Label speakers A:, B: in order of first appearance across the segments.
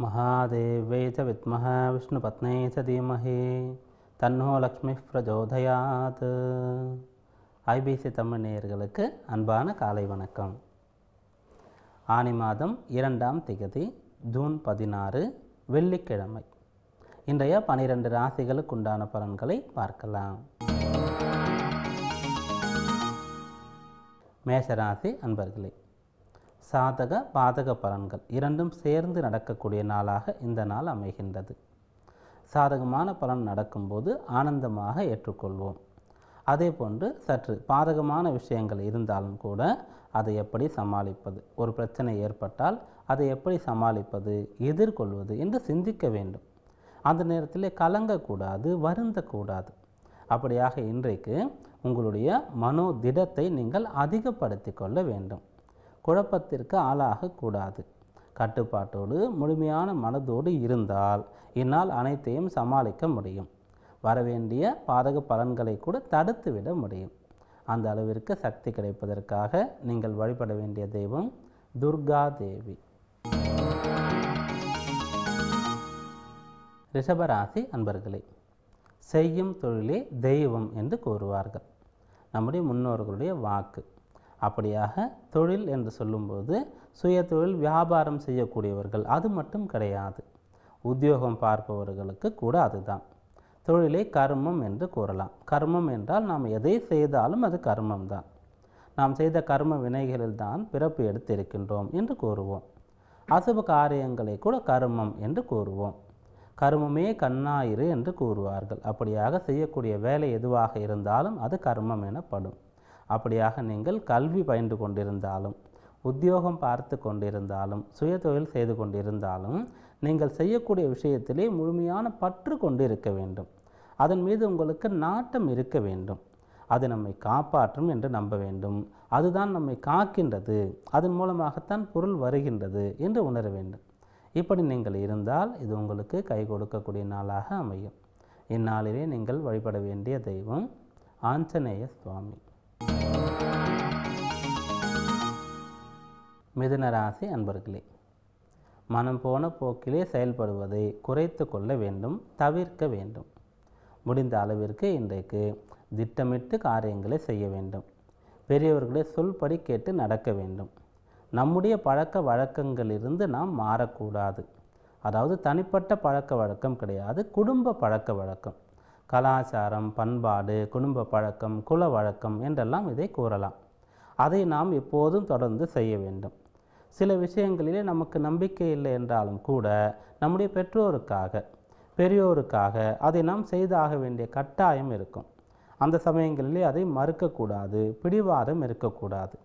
A: महादेव्ये च विद्मः विष्णुपत्न्यै च धीमहि तन्नो लक्ष्मीः प्रचोदयात्। ஐபிசி தமிழ் நேயர்களுக்கு அன்பான காலை வணக்கம். ஆனி மாதம் இரண்டாம் திகதி ஜூன் பதினாறு வெள்ளிக்கிழமை. இன்றைய பனிரெண்டு ராசிகளுக்கு உண்டான பலன்களை பார்க்கலாம். மேஷராசி அன்பர்களே சாதக பாதக பலன்கள் இரண்டும் சேர்ந்து நடக்கக்கூடிய நாளாக இந்த நாள் அமைகின்றது. சாதகமான பலன் நடக்கும்போது ஆனந்தமாக ஏற்றுக்கொள்வோம். அதே போன்று சற்று பாதகமான விஷயங்கள் இருந்தாலும் கூட அதை எப்படி சமாளிப்பது? ஒரு பிரச்சனை ஏற்பட்டால் அதை எப்படி சமாளிப்பது? எதிர்கொள்வது என்று சிந்திக்க வேண்டும். அந்த நேரத்தில் கலங்கக்கூடாது வருந்தக்கூடாது. அப்படியாக இன்றைக்கு உங்களுடைய மனோ திடத்தை நீங்கள் அதிகப்படுத்தி கொள்ள வேண்டும். குழப்பத்திற்கு ஆளாகக்கூடாது கட்டுப்பாட்டோடு முழுமையான மனதோடு இருந்தால் என்னால் அனைத்தையும் சமாளிக்க முடியும். வரவேண்டிய பாதக பலன்களை கூட தடுத்துவிட முடியும். அந்த அளவிற்கு சக்தி கிடைப்பதற்காக நீங்கள் வழிபட வேண்டிய தெய்வம் துர்கா தேவி. ரிஷபராசி அன்பர்களே செய்யும் தொழிலே தெய்வம் என்று கூறுவார்கள். நம்முடைய முன்னோர்களுடைய வாக்கு. அப்படியாக தொழில் என்று சொல்லும்போது சுய தொழில் வியாபாரம் செய்யக்கூடியவர்கள் அது மட்டும் கிடையாது. உத்தியோகம் பார்ப்பவர்களுக்கு கூட அதுதான். தொழிலை கர்மம் என்று கூறலாம். கர்மம் என்றால் நாம் எதை செய்தாலும் அது கர்மம் தான் நாம் செய்த கர்ம வினைகளில் தான் பிறப்பு எடுத்திருக்கின்றோம் என்று கூறுவோம். அசுப காரியங்களை கூட கர்மம் என்று கூறுவோம். கர்மமே கண்ணாயிரு என்று கூறுவார்கள். அப்படியாக செய்யக்கூடிய வேலை எதுவாக இருந்தாலும் அது கர்மம் எனப்படும். அப்படியாக நீங்கள் கல்வி பயின்று கொண்டிருந்தாலும் உத்தியோகம் பார்த்து கொண்டிருந்தாலும் சுயதொழில் செய்து கொண்டிருந்தாலும் நீங்கள் செய்யக்கூடிய விஷயத்திலே முழுமையான பற்று கொண்டு இருக்க வேண்டும். அதன் மீது உங்களுக்கு நாட்டம் இருக்க வேண்டும். அது நம்மை காப்பாற்றும் என்று நம்ப வேண்டும். அதுதான் நம்மை காக்கின்றது. அதன் மூலமாகத்தான் பொருள் வருகின்றது என்று உணர வேண்டும். இப்படி நீங்கள் இருந்தால் இது உங்களுக்கு கை கொடுக்கக்கூடிய நாளாக அமையும். இந்நாளிலே நீங்கள் வழிபட வேண்டிய தெய்வம் ஆஞ்சநேய சுவாமி. மிதுன ராசி அன்பர்களே மனம் போன போக்கிலே செயல்படுவதை குறைத்து கொள்ள வேண்டும் தவிர்க்க வேண்டும். முடிந்த அளவிற்கு இன்றைக்கு திட்டமிட்டு காரியங்களை செய்ய வேண்டும். பெரியவர்களை சொல்படி கேட்டு நடக்க வேண்டும். நம்முடைய பழக்க வழக்கங்களிலிருந்து நாம் மாறக்கூடாது. அதாவது தனிப்பட்ட பழக்க வழக்கம் கிடையாது குடும்ப பழக்க வழக்கம். கலாச்சாரம் பண்பாடு குடும்ப பழக்கம் குல வழக்கம் என்றெல்லாம் இதை கூறலாம். அதை நாம் எப்போதும் தொடர்ந்து செய்ய வேண்டும். சில விஷயங்களிலே நமக்கு நம்பிக்கை இல்லை என்றாலும் கூட நம்முடைய பெற்றோருக்காக பெரியோருக்காக அதை நாம் செய்தாக வேண்டிய கட்டாயம் இருக்கும். அந்த சமயங்களிலே அதை மறுக்கக்கூடாது பிடிவாதம் இருக்கக்கூடாது.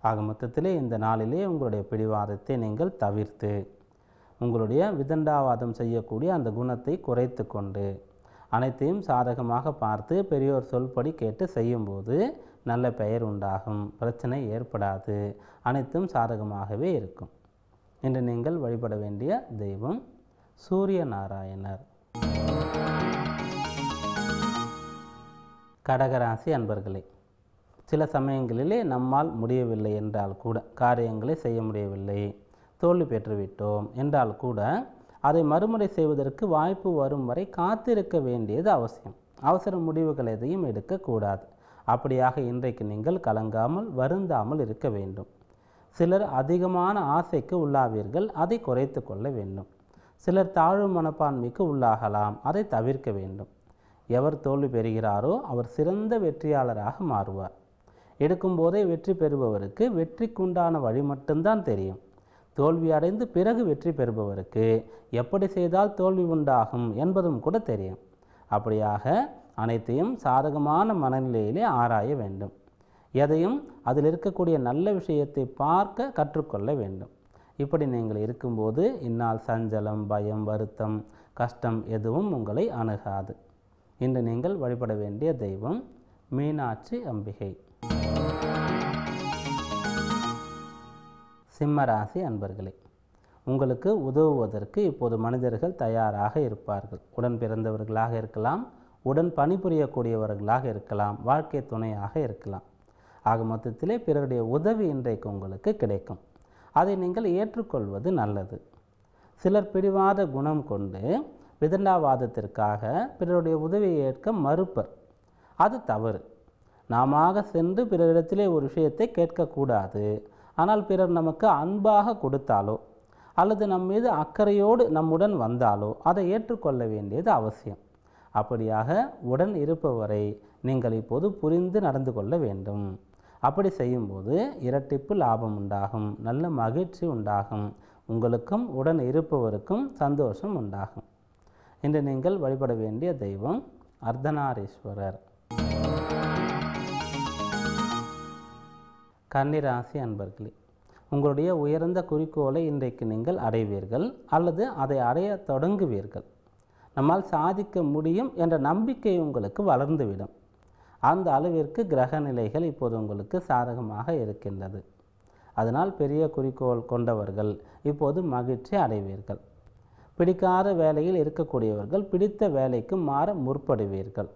A: ஆக மொத்தத்திலே இந்த நாளிலே உங்களுடைய பிடிவாதத்தை நீங்கள் தவிர்த்து உங்களுடைய விதண்டாவாதம் செய்யக்கூடிய அந்த குணத்தை குறைத்து கொண்டு அனைத்தையும் சாதகமாக பார்த்து பெரியோர் சொல்படி கேட்டு செய்யும்போது நல்ல பெயர் உண்டாகும். பிரச்சனை ஏற்படாது. அனைத்தும் சாதகமாகவே இருக்கும். இன்று நீங்கள் வழிபட வேண்டிய தெய்வம் சூரிய நாராயணர் கடகராசி அன்பர்களே சில சமயங்களிலே நம்மால் முடியவில்லை என்றால் கூட காரியங்களை செய்ய முடியவில்லை. தோல்வி பெற்றுவிட்டோம் என்றால் கூட அதை மறுமுறை செய்வதற்கு வாய்ப்பு வரும் வரை காத்திருக்க வேண்டியது அவசியம். அவசர முடிவுகள் எதையும் எடுக்கக்கூடாது. அப்படியாக இன்றைக்கு நீங்கள் கலங்காமல் வருந்தாமல் இருக்க வேண்டும். சிலர் அதிகமான ஆசைக்கு உள்ளாவீர்கள் அதை குறைத்து கொள்ள வேண்டும். சிலர் தாழ்வு மனப்பான்மைக்கு உள்ளாகலாம் அதை தவிர்க்க வேண்டும். எவர் தோல்வி பெறுகிறாரோ அவர் சிறந்த வெற்றியாளராக மாறுவார். எடுக்கும்போதே வெற்றி பெறுபவருக்கு வெற்றிக்குண்டான வழி மட்டும்தான் தெரியும். தோல்வி அடைந்து பிறகு வெற்றி பெறுபவருக்கு எப்படி செய்தால் தோல்வி உண்டாகும் என்பதும் கூட தெரியும். அப்படியாக அனைத்தையும் சாதகமான மனநிலையிலே ஆராய வேண்டும். எதையும் அதில் இருக்கக்கூடிய நல்ல விஷயத்தை பார்க்க கற்றுக்கொள்ள வேண்டும். இப்படி நீங்கள் இருக்கும்போது இந்நாள் சஞ்சலம் பயம் வருத்தம் கஷ்டம் எதுவும் உங்களை அணுகாது. இன்று நீங்கள் வழிபட வேண்டிய தெய்வம் மீனாட்சி அம்பிகை. சிம்மராசி அன்பர்களே உங்களுக்கு உதவுவதற்கு இப்போது மனிதர்கள் தயாராக இருப்பார்கள். உடன் பிறந்தவர்களாக இருக்கலாம் உடன் பணிபுரியக்கூடியவர்களாக இருக்கலாம் வாழ்க்கை துணையாக இருக்கலாம். ஆக மொத்தத்திலே பிறருடைய உதவி இன்றைக்கு உங்களுக்கு கிடைக்கும். அதை நீங்கள் ஏற்றுக்கொள்வது நல்லது. சிலர் பிடிவாத குணம் கொண்டு விதண்டாவாதத்திற்காக பிறருடைய உதவியை ஏற்க மறுப்பர். அது தவறு. நாம சென்று பிறரிடத்திலே ஒரு விஷயத்தை கேட்கக்கூடாது. ஆனால் பிறர் நமக்கு அன்பாக கொடுத்தாலோ அல்லது நம் மீது அக்கறையோடு நம்முடன் வந்தாலோ அதை ஏற்றுக்கொள்ள வேண்டியது அவசியம். அப்படியாக உடன் இருப்பவரை நீங்கள் இப்போது புரிந்து நடந்து கொள்ள வேண்டும். அப்படி செய்யும்போது இரட்டிப்பு லாபம் உண்டாகும் நல்ல மகிழ்ச்சி உண்டாகும் உங்களுக்கும் உடன் இருப்பவருக்கும் சந்தோஷம் உண்டாகும். இன்று நீங்கள் வழிபட வேண்டிய தெய்வம் அர்த்தநாரீஸ்வரர். கன்னிராசி அன்பர்களே உங்களுடைய உயர்ந்த குறிக்கோளை இன்றைக்கு நீங்கள் அடைவீர்கள் அல்லது அதை அடைய தொடங்குவீர்கள். நம்மால் சாதிக்க முடியும் என்ற நம்பிக்கை உங்களுக்கு வளர்ந்துவிடும். அந்த அளவிற்கு கிரக நிலைகள் இப்போது உங்களுக்கு சாதகமாக இருக்கின்றது. அதனால் பெரிய குறிக்கோள் கொண்டவர்கள் இப்போது மகிழ்ச்சி அடைவீர்கள். பிடிக்காத வேலையில் இருக்கக்கூடியவர்கள் பிடித்த வேலைக்கு மாற முற்படுவீர்கள்.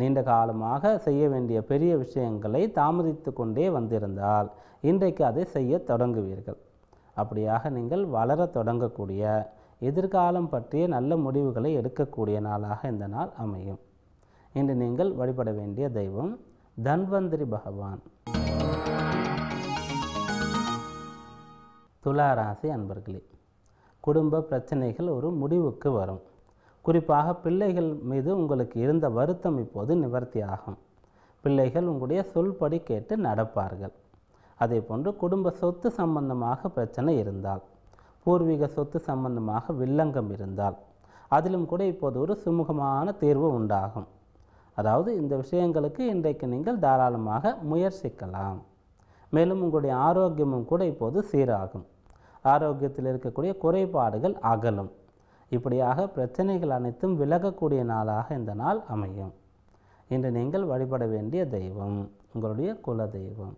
A: நீண்ட காலமாக செய்ய வேண்டிய பெரிய விஷயங்களை தாமதித்து கொண்டே வந்திருந்தால் இன்றைக்கு அதை செய்ய தொடங்குவீர்கள். அப்படியாக நீங்கள் வளர தொடங்கக்கூடிய எதிர்காலம் பற்றிய நல்ல முடிவுகளை எடுக்கக்கூடிய நாளாக இந்த நாள் அமையும். இன்று நீங்கள் வழிபட வேண்டிய தெய்வம் தன்வந்திரி பகவான். துளாராசி அன்பர்களே குடும்ப பிரச்சனைகள் ஒரு முடிவுக்கு வரும். குறிப்பாக பிள்ளைகள் மீது உங்களுக்கு இருந்த வருத்தம் இப்போது நிவர்த்தியாகும். பிள்ளைகள் உங்களுடைய சொல்படி கேட்டு நடப்பார்கள். அதே போன்று குடும்ப சொத்து சம்பந்தமாக பிரச்சனை இருந்தால் பூர்வீக சொத்து சம்பந்தமாக வில்லங்கம் இருந்தால் அதிலும் கூட இப்போது ஒரு சுமூகமான தீர்வு உண்டாகும். அதாவது இந்த விஷயங்களுக்கு இன்றைக்கு நீங்கள் தாராளமாக முயற்சிக்கலாம். மேலும் உங்களுடைய ஆரோக்கியமும் கூட இப்போது சீராகும். ஆரோக்கியத்தில் இருக்கக்கூடிய குறைபாடுகள் அகலும். இப்படியாக பிரச்சனைகள் அனைத்தும் விலகக்கூடிய நாளாக இந்த நாள் அமையும். இன்று நீங்கள் வழிபட வேண்டிய தெய்வம் உங்களுடைய குல தெய்வம்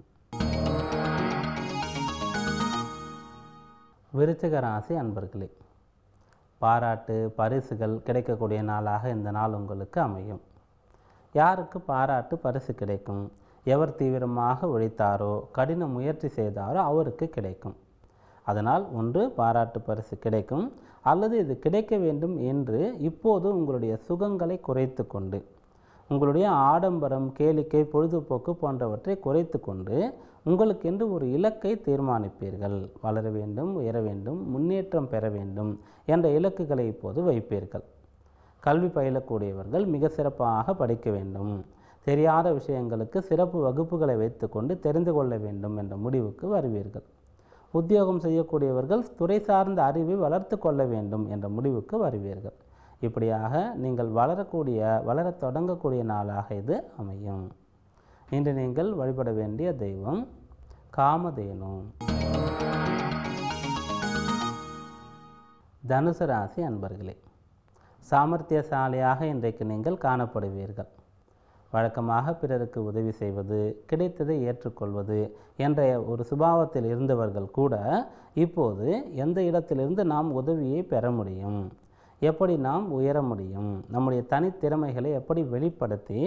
A: விருச்சிக ராசி அன்பர்களே பாராட்டு பரிசுகள் கிடைக்கக்கூடிய நாளாக இந்த நாள் உங்களுக்கு அமையும். யாருக்கு பாராட்டு பரிசு கிடைக்கும்? எவர் தீவிரமாக உழைத்தாரோ கடின முயற்சி செய்தாரோ அவருக்கு கிடைக்கும். அதனால் ஒன்று பாராட்டு பரிசு கிடைக்கும். அல்லது இது கிடைக்க வேண்டும் என்று இப்போது உங்களுடைய சுகங்களை குறைத்து கொண்டு உங்களுடைய ஆடம்பரம் கேளிக்கை பொழுதுபோக்கு போன்றவற்றை குறைத்து கொண்டு உங்களுக்கென்று ஒரு இலக்கை தீர்மானிப்பீர்கள். வளர வேண்டும் உயர வேண்டும் முன்னேற்றம் பெற வேண்டும் என்ற இலக்குகளை இப்போது வைப்பீர்கள். கல்வி பயிலக்கூடியவர்கள் மிக சிறப்பாக படிக்க வேண்டும். தெரியாத விஷயங்களுக்கு சிறப்பு வகுப்புகளை வைத்துக்கொண்டு தெரிந்து கொள்ள வேண்டும் என்ற முடிவுக்கு வருவீர்கள். உத்தியோகம் செய்யக்கூடியவர்கள் துறை சார்ந்த அறிவை வளர்த்து கொள்ள வேண்டும் என்ற முடிவுக்கு வருவீர்கள். இப்படியாக நீங்கள் வளரக்கூடிய வளர தொடங்கக்கூடிய நாளாக இது அமையும். இன்று நீங்கள் வழிபட வேண்டிய தெய்வம் காமதேனு. தனுசு ராசி அன்பர்களே சாமர்த்தியசாலியாக இன்றைக்கு நீங்கள் காணப்படுவீர்கள். வழக்கமாக பிறருக்கு உதவி செய்வது கிடைத்ததை ஏற்றுக்கொள்வது என்ற ஒரு சுபாவத்தில் இருந்தவர்கள் கூட இப்போது எந்த இடத்திலிருந்து நாம் உதவியை பெற முடியும்? எப்படி நாம் உயர முடியும்? நம்முடைய தனித்திறமைகளை எப்படி வெளிப்படுத்தி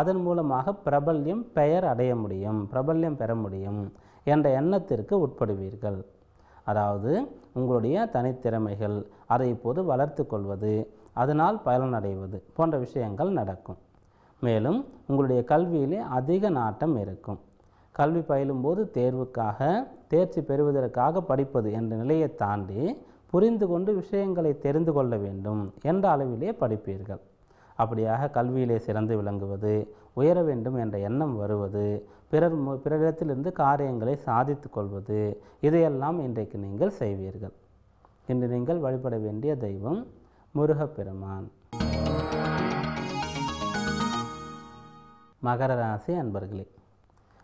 A: அதன் மூலமாக பிரபல்யம் பெயர் அடைய முடியும் பிரபல்யம் பெற முடியும் என்ற எண்ணத்திற்கு உட்படுவீர்கள். அதாவது உங்களுடைய தனித்திறமைகள் அதை இப்போது வளர்த்து கொள்வது அதனால் பலனடைவது போன்ற விஷயங்கள் நடக்கும். மேலும் உங்களுடைய கல்வியிலே அதிக நாட்டம் இருக்கும். கல்வி பயிலும்போது தேர்வுக்காக தேர்ச்சி பெறுவதற்காக படிப்பது என்ற நிலையை தாண்டி புரிந்து கொண்டு விஷயங்களை தெரிந்து கொள்ள வேண்டும் என்ற அளவிலே படிப்பீர்கள். அப்படியாக கல்வியிலே சிறந்து விளங்குவது உயர வேண்டும் என்ற எண்ணம் வருவது பிறர் மு- பிறரிடத்திலிருந்து காரியங்களை சாதித்து கொள்வது இதையெல்லாம் இன்றைக்கு நீங்கள் செய்வீர்கள். இன்று நீங்கள் வழிபட வேண்டிய தெய்வம் முருகப்பெருமான். மகர ராசி அன்பர்களே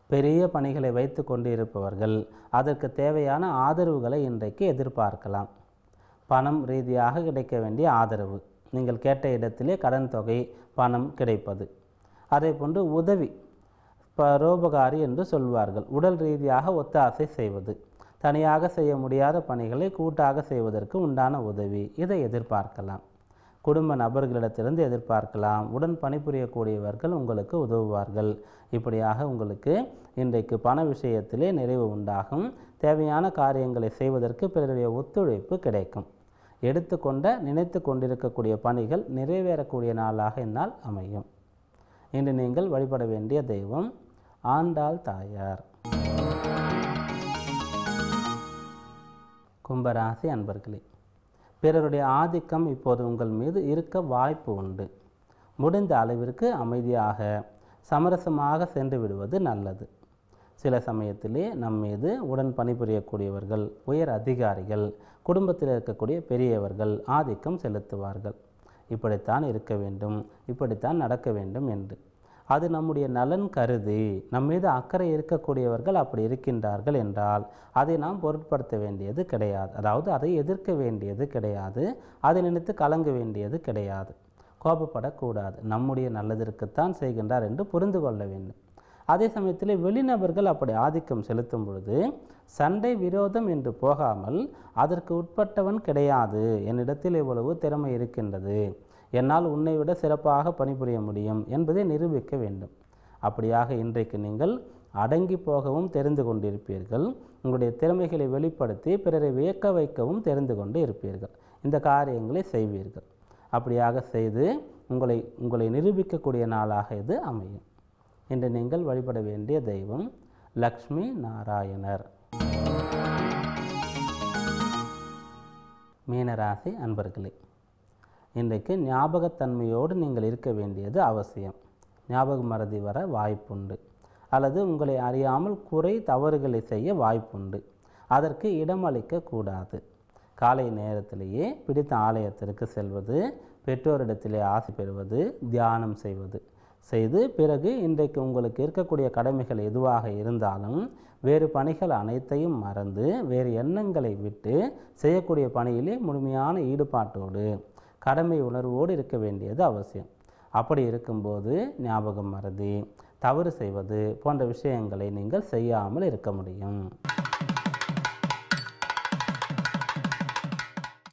A: பெரிய பணிகளை வைத்து கொண்டு இருப்பவர்கள் அதற்கு தேவையான ஆதரவுகளை இன்றைக்கு எதிர்பார்க்கலாம். பணம் ரீதியாக கிடைக்க வேண்டிய ஆதரவு. நீங்கள் கேட்ட இடத்திலே கடன் தொகை பணம் கிடைப்பது. அதே போன்று உதவி பரோபகாரி என்று சொல்வார்கள். உடல் ரீதியாக ஒத்தாசை செய்வது. தனியாக செய்ய முடியாத பணிகளை கூட்டாக செய்வதற்கு உண்டான உதவி. இதை எதிர்பார்க்கலாம். குடும்ப நபர்களிடத்திலிருந்து எதிர்பார்க்கலாம். உடன் பணிபுரியக்கூடியவர்கள் உங்களுக்கு உதவுவார்கள். இப்படியாக உங்களுக்கு இன்றைக்கு பண விஷயத்திலே நிறைவு உண்டாகும். தேவையான காரியங்களை செய்வதற்கு பிறருடைய ஒத்துழைப்பு கிடைக்கும். எடுத்துக்கொண்ட நினைத்து கொண்டிருக்கக்கூடிய பணிகள் நிறைவேறக்கூடிய நாளாக இந்நாள் அமையும். இன்று நீங்கள் வழிபட வேண்டிய தெய்வம் ஆண்டாள் தாயார். கும்பராசி அன்பர்களே பிறருடைய ஆதிக்கம் இப்போது உங்கள் மீது இருக்க வாய்ப்பு உண்டு. முடிந்த அளவிற்கு அமைதியாக சமரசமாக சென்று விடுவது நல்லது. சில சமயத்திலே நம் மீது உடன் பணிபுரியக்கூடியவர்கள் உயர் அதிகாரிகள் குடும்பத்தில் இருக்கக்கூடிய பெரியவர்கள் ஆதிக்கம் செலுத்துவார்கள். இப்படித்தான் இருக்க வேண்டும் இப்படித்தான் நடக்க வேண்டும் என்று. அது நம்முடைய நலன் கருதி நம் மீது அக்கறை இருக்கக்கூடியவர்கள் அப்படி இருக்கின்றார்கள் என்றால் அதை நாம் பொருட்படுத்த வேண்டியது கிடையாது. அதாவது அதை எதிர்க்க வேண்டியது கிடையாது. அதை நினைத்து கலங்க வேண்டியது கிடையாது. கோபப்படக்கூடாது. நம்முடைய நல்லதற்குத்தான் செய்கின்றார் என்று புரிந்து கொள்ள வேண்டும். அதே சமயத்தில் வெளிநபர்கள் அப்படி ஆதிக்கம் செலுத்தும் பொழுது சண்டை விரோதம் என்று போகாமல் அதற்கு உட்பட்டவன் கிடையாது. என்னிடத்தில் இவ்வளவு திறமை இருக்கின்றது. என்னால் உன்னை விட சிறப்பாக பணிபுரிய முடியும் என்பதை நிரூபிக்க வேண்டும். அப்படியாக இன்றைக்கு நீங்கள் அடங்கி போகவும் தெரிந்து கொண்டிருப்பீர்கள். உங்களுடைய திறமைகளை வெளிப்படுத்தி பிறரை வியக்க வைக்கவும் தெரிந்து கொண்டு இருப்பீர்கள். இந்த காரியங்களை செய்வீர்கள். அப்படியாக செய்து உங்களை உங்களை நிரூபிக்கக்கூடிய நாளாக இது அமையும். இன்று நீங்கள் வழிபட வேண்டிய தெய்வம் லக்ஷ்மி நாராயணர். மீனராசி அன்பர்களே இன்றைக்கு ஞாபகத்தன்மையோடு நீங்கள் இருக்க வேண்டியது அவசியம். ஞாபக மறதி வர வாய்ப்புண்டு. அல்லது உங்களை அறியாமல் குறை தவறுகளை செய்ய வாய்ப்புண்டு. அதற்கு இடமளிக்கக்கூடாது காலை நேரத்திலேயே பிடித்த ஆலயத்திற்கு செல்வது பெற்றோரிடத்திலே ஆசை பெறுவது தியானம் செய்வது. செய்து பிறகு இன்றைக்கு உங்களுக்கு இருக்கக்கூடிய கடமைகள் எதுவாக இருந்தாலும் வேறு பணிகள் அனைத்தையும் மறந்து வேறு எண்ணங்களை விட்டு செய்யக்கூடிய பணியிலே முழுமையான ஈடுபாட்டோடு கடமை உணர்வோடு இருக்க வேண்டியது அவசியம். அப்படி இருக்கும்போது ஞாபகம் மறதி தவறு செய்வது போன்ற விஷயங்களை நீங்கள் செய்யாமல் இருக்க முடியும்.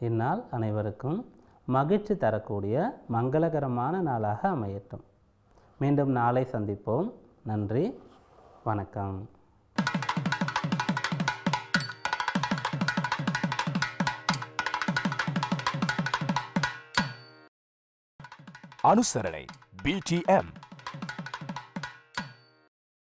A: இந்நாள் அனைவருக்கும் மகிழ்ச்சி தரக்கூடிய மங்களகரமான நாளாக அமையட்டும். மீண்டும் நாளை சந்திப்போம். நன்றி. வணக்கம்.
B: அனுசரணை பிடிஎம்